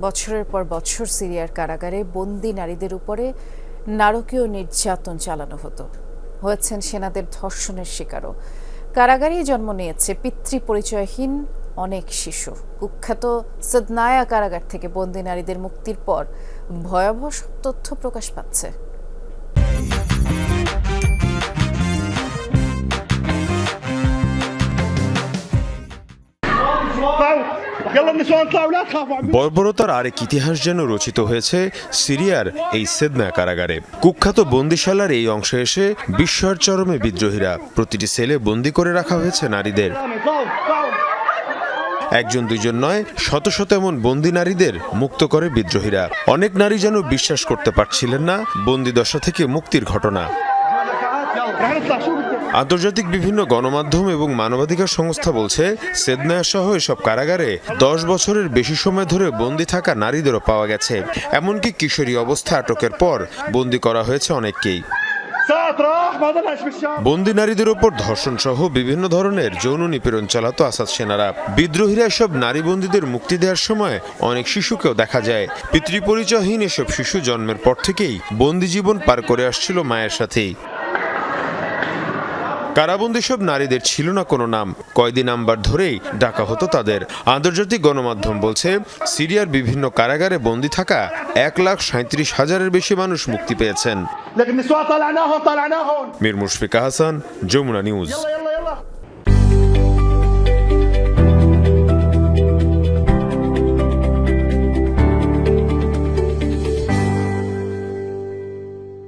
বছরের পর বছর সিরিয়ার কারাগারে বন্দি নারীদের উপরে নারকীয় নির্যাতন চালানো হতো। হয়েছেন সেনাদের ধর্ষণের শিকারও। কারাগারেই জন্ম নিয়েছে পিতৃ পরিচয়হীন অনেক শিশু। কুখ্যাত সদনায়া কারাগার থেকে বন্দি নারীদের মুক্তির পর ভয়াবহ তথ্য প্রকাশ পাচ্ছে। বর্বরতার আরেক ইতিহাস যেন রচিত হয়েছে সিরিয়ার এই সেদনা কারাগারে। কুখ্যাত বন্দিশালার এই অংশে এসে বিশ্বর চরমে বিদ্রোহীরা প্রতিটি সেলে বন্দি করে রাখা হয়েছে নারীদের। একজন দুজন নয়, শত শত এমন বন্দি নারীদের মুক্ত করে বিদ্রোহীরা। অনেক নারী যেন বিশ্বাস করতে পারছিলেন না বন্দিদশা থেকে মুক্তির ঘটনা। আন্তর্জাতিক বিভিন্ন গণমাধ্যম এবং মানবাধিকার সংস্থা বলছে, সেদনায়া সহ এসব কারাগারে দশ বছরের বেশি সময় ধরে বন্দি থাকা নারীদেরও পাওয়া গেছে। এমনকি কিশোরী অবস্থা আটকের পর বন্দি করা হয়েছে অনেককেই। বন্দি নারীদের ওপর ধর্ষণ সহ বিভিন্ন ধরনের যৌন নিপীড়ন চালাতো আসাদ সেনারা। বিদ্রোহীরা এসব নারী বন্দীদের মুক্তি দেওয়ার সময় অনেক শিশুকেও দেখা যায়। পিতৃপরিচয়হীন এসব শিশু জন্মের পর থেকেই বন্দি জীবন পার করে আসছিল মায়ের সাথেই। কারাবন্দি সব নারীদের ছিল না কোনো নাম। কয়েদি নাম্বার ধরেই ডাকা হতো তাদের। আন্তর্জাতিক গণমাধ্যম বলছে সিরিয়ার বিভিন্ন কারাগারে বন্দী থাকা এক লাখ সাঁত্রিশ হাজারের বেশি মানুষ মুক্তি পেয়েছেন। মির মুশফিকা হাসান যমুনা নিউজ।